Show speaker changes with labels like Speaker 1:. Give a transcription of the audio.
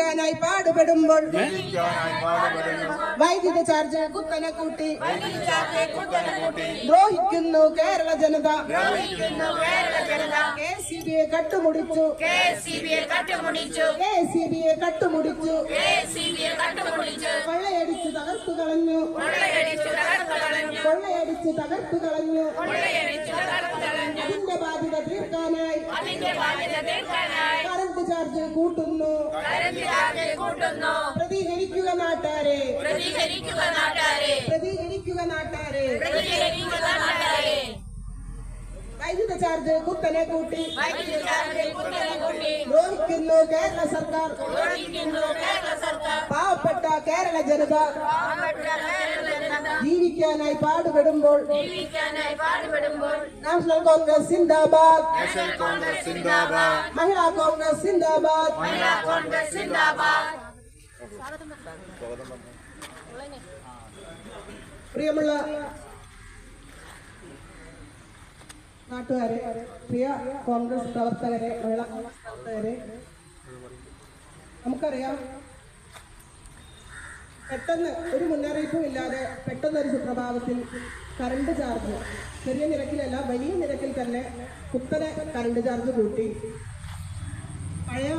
Speaker 1: ായി പാടുപെടുമ്പോൾ വൈദ്യുതി ചാർജ് കുത്തനെ കൂട്ടി. ദ്രോഹിക്കുന്നു കേരള ജനത. കെ സി ബിയെ കട്ടുമുടിച്ചു.
Speaker 2: കെ സി ബിയെ കട്ടുമുടിച്ചു.
Speaker 1: കെ സി ബിയെ കട്ടുമുടിച്ചു. കൊള്ളയടിച്ച് തകർത്തു കളഞ്ഞു.
Speaker 2: കൊള്ളയടിച്ചു തകർത്തു കളഞ്ഞു.
Speaker 1: അതിന്റെ ബാധ്യത തീർക്കാനായി.
Speaker 2: അതിന്റെ ബാധ്യത തീർക്കാനായി.
Speaker 1: കൂട്ടുന്നു.
Speaker 2: കരണ്ട് ചാർജ് കൂട്ടുന്നു.
Speaker 1: പ്രതികരിക്കുക നാട്ടാരെ.
Speaker 2: പ്രതികരിക്കുക നാട്ടാരെ.
Speaker 1: പ്രതികരിക്കുക നാട്ടാരെ.
Speaker 2: പ്രതികരിക്കുക നാട്ടാരെ.
Speaker 1: വൈദ്യുത ചാർജ് കുത്തനെ കൂട്ടി.
Speaker 2: വൈദ്യുതി ചാർജ് കുത്തനെ കൂട്ടി.
Speaker 1: ദ്രോഹിക്കുന്നു കേരള സർക്കാർ.
Speaker 2: ദ്രോഹിക്കുന്നു കേരള സർക്കാർ.
Speaker 1: പാവപ്പെട്ട കേരള ജനത.
Speaker 2: പാവപ്പെട്ട കേരള ജനത
Speaker 1: ജീവിക്കാനായി പാടുപെടുമ്പോൾ നാഷണൽ കോൺഗ്രസ് സിന്ദാബാദ്. മഹിളാ കോൺഗ്രസ് സിന്ദാബാദ്. പ്രിയമുള്ള നാട്ടുകാരെ പ്രിയ കോൺഗ്രസ് പ്രവർത്തകരെ മഹിളാ കോൺഗ്രസ് പ്രവർത്തകരെ നമുക്കറിയാം പെട്ടെന്ന് ഒരു മുന്നറിയിപ്പും ഇല്ലാതെ പെട്ടെന്ന് ഒരു സുപ്രഭാവത്തിൽ കറണ്ട് ചാർജ് ചെറിയ നിരക്കിലല്ല വലിയ നിരക്കിൽ തന്നെ കുത്തനെ കറണ്ട് ചാർജ് കൂട്ടി. പഴയ